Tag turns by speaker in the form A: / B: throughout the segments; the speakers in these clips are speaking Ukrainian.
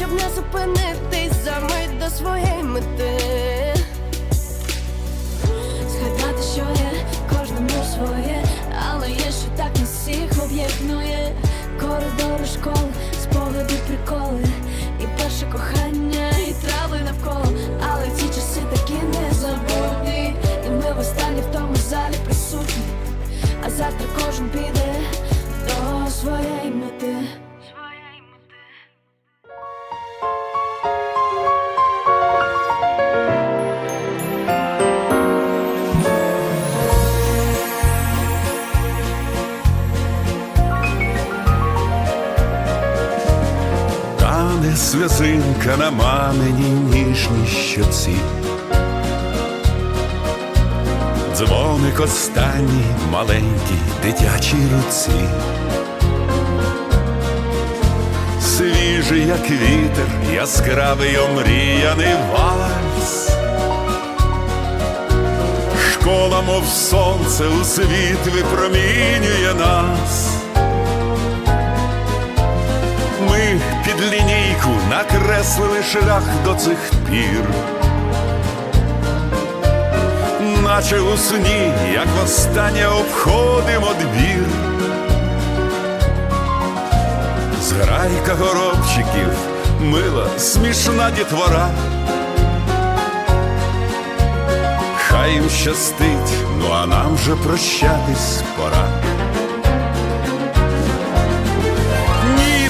A: щоб не зупинитись за мить до своєї мети. Згадати, що є, кожному своє, але є, що так не всіх об'єднує.
B: Сльозинка на маминій ніжній щоці. Дзвоник останній маленькій дитячій руці. Свіжий, як вітер, яскравий омріяний вальс. Школа, мов сонце, у світ випромінює нас. Накреслили шлях до цих пір. Наче у сні, як востаннє обходимо двір. Зграйка горобчиків, мила, смішна дітвора. Хай їм щастить, ну а нам вже прощатись пора.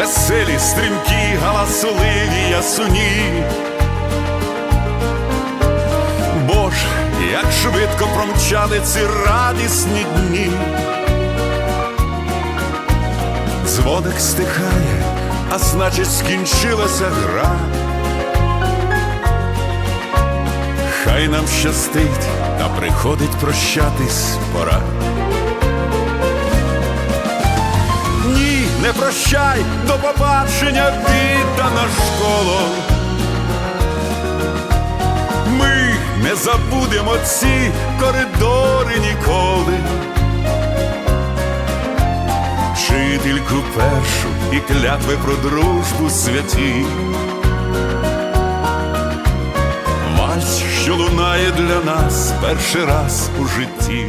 B: Веселі, стрімкі, галасливі ясуні. Боже, як швидко промчали ці радісні дні. Дзвоник стихає, а значить скінчилася гра. Хай нам щастить, та приходить прощатись пора. Прощай, до побачення віддана школо. Ми не забудемо ці коридори ніколи. Вчительку першу і клятви про дружбу святі. Вальс, що лунає для нас перший раз у житті.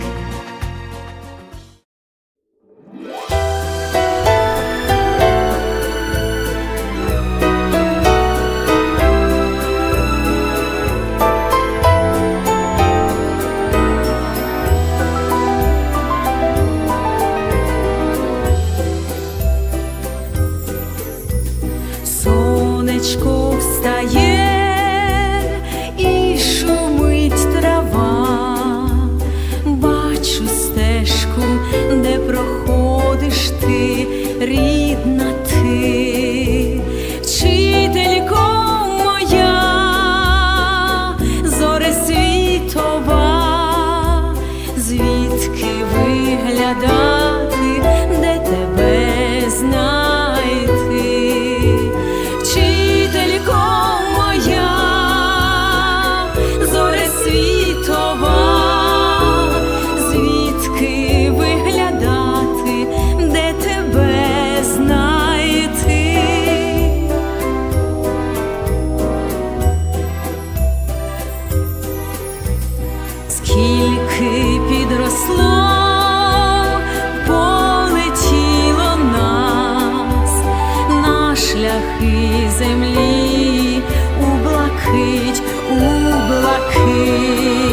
B: oblaky.